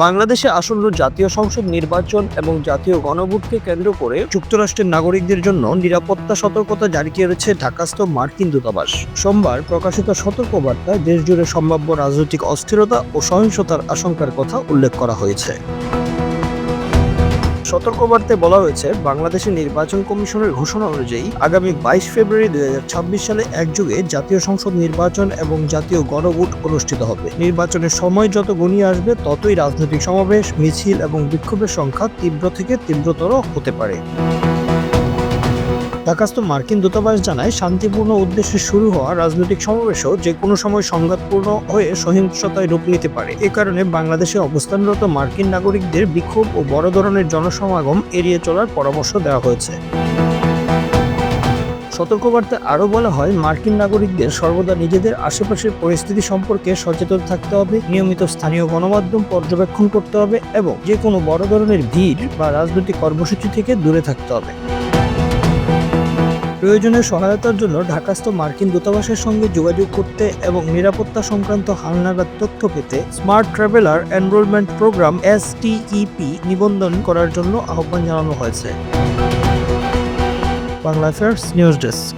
বাংলাদেশে আসন্ন জাতীয় সংসদ নির্বাচন এবং জাতীয় গণভোটকে কেন্দ্র করে যুক্তরাষ্ট্রের নাগরিকদের জন্য নিরাপত্তা সতর্কতা জারি করেছে ঢাকাস্থ মার্কিন দূতাবাস। সোমবার প্রকাশিত সতর্কবার্তায় দেশজুড়ে সম্ভাব্য রাজনৈতিক অস্থিরতা ও সহিংসতার আশঙ্কার কথা উল্লেখ করা হয়েছে। সতর্কবার্তায় বলা হয়েছে বাংলাদেশের নির্বাচন কমিশনের ঘোষণা অনুযায়ী আগামী বাইশ ফেব্রুয়ারি দু হাজার ছাব্বিশ সালে একযোগে জাতীয় সংসদ নির্বাচন এবং জাতীয় গণভোট অনুষ্ঠিত হবে। নির্বাচনের সময় যত গণিয়ে আসবে, ততই রাজনৈতিক সমাবেশ, মিছিল এবং বিক্ষোভের সংখ্যা তীব্র থেকে তীব্রতর হতে পারে। ঢাকাস্থ মার্কিন দূতাবাস জানায়, শান্তিপূর্ণ উদ্দেশ্যে শুরু হওয়া রাজনৈতিক সমাবেশও যে কোনো সময় সংঘাতপূর্ণ হয়ে সহিংসতায় রূপ নিতে পারে। এ কারণে বাংলাদেশে অবস্থানরত মার্কিন নাগরিকদের বিক্ষোভ ও বড় ধরনের জনসমাগম এড়িয়ে চলার পরামর্শ দেওয়া হয়েছে। সতর্কবার্তায় আরও বলা হয়, মার্কিন নাগরিকদের সর্বদা নিজেদের আশেপাশের পরিস্থিতি সম্পর্কে সচেতন থাকতে হবে, নিয়মিত স্থানীয় গণমাধ্যম পর্যবেক্ষণ করতে হবে এবং যে কোনো বড় ধরনের ভিড় বা রাজনৈতিক কর্মসূচি থেকে দূরে থাকতে হবে। প্রয়োজনীয় সহায়তার জন্য ঢাকাস্থ মার্কিন দূতাবাসের সঙ্গে যোগাযোগ করতে এবং নিরাপত্তা সংক্রান্ত হালনাগাদ তথ্য পেতে স্মার্ট ট্রাভেলার এনরোলমেন্ট প্রোগ্রাম এস নিবন্ধন করার জন্য আহ্বান জানানো হয়েছে। Bangla news desk.